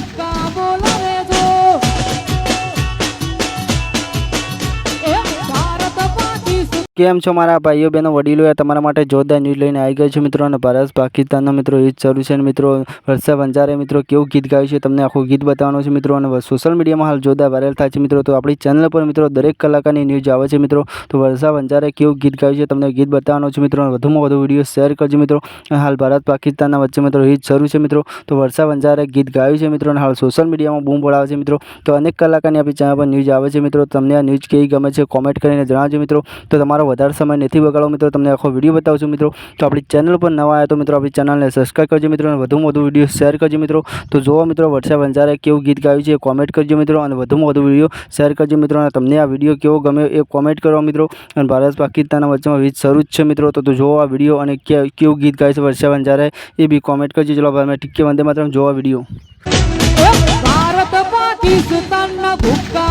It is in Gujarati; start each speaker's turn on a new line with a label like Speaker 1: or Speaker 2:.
Speaker 1: Nunca કેમ છો મારા ભાઈઓ, બહેનો, વડીલો? એ તમારા માટે જોરદાર ન્યૂઝ લઈને આવી ગયો છે મિત્રો અને ભારત, પાકિસ્તાનનો મિત્રો યુદ્ધ શરૂ છે અને મિત્રો, વર્ષા વંજારે મિત્રો, કેવું ગીત ગાયું છે તમને આખું ગીત બતાવવાનું છે મિત્રો અને સોશિયલ મીડિયામાં હાલ જોરદાર વાયરલ થાય છે મિત્રો, તો આપણી ચેનલ પર મિત્રો દરેક કલાકારની ન્યૂઝ આવે છે મિત્રો, તો વર્ષા વંજારે કેવું ગીત ગાયું છે તમને ગીત બતાવવાનું છે મિત્રો વધુમાં વધુ વીડિયો શેર કરજો મિત્રો હાલ ભારત, પાકિસ્તાનના વચ્ચે મિત્રો યુદ્ધ શરૂ છે મિત્રો, તો વર્ષા વંજારે ગીત ગાયું છે મિત્રો, અને હાલ સોશિયલ મીડિયામાં બૂમ પડાવે છે મિત્રો, તો અનેક કલાકારની આપણી ચેનલ પર ન્યૂઝ આવે છે મિત્રો, તમને આ ન્યૂઝ કેવી ગમે છે કોમેન્ટ કરીને જણાવજો મિત્રો, તો તમારો વધારે સમય નથી બગાડો મિત્રો, તમને આખો વીડિયો બતાવું છું મિત્રો. તો આપણી ચેનલ પર નવા આવ્યા તો મિત્રો, આપણી ચેનલને સબસ્ક્રાઈબ કરજો મિત્રો, અને વધુમાં વધુ વીડિયો શેર કરજો મિત્રો. તો જોવો મિત્રો, વર્ષા વંજારે કેવું ગીત ગાયું છે કોમેન્ટ કરજો મિત્રો, અને વધુમાં વધુ વીડિયો શેર કરજો મિત્રો, અને તમને આ વીડિયો કેવો ગમ્યો એ કોમેન્ટ કરો મિત્રો. અને ભારત પાકિસ્તાનના વચ્ચેમાં વીજ શરૂ જ છે મિત્રો, તો જોવો આ વીડિયો અને કેવું ગીત ગાય છે વર્ષા વંજારે એ બી કોમેન્ટ કરજો. ચલો ભાઈ મેં ટીકે વંદે માત્ર જોવા વીડિયો.
Speaker 2: ભારત પાકિસ્તાનના ભૂક્કા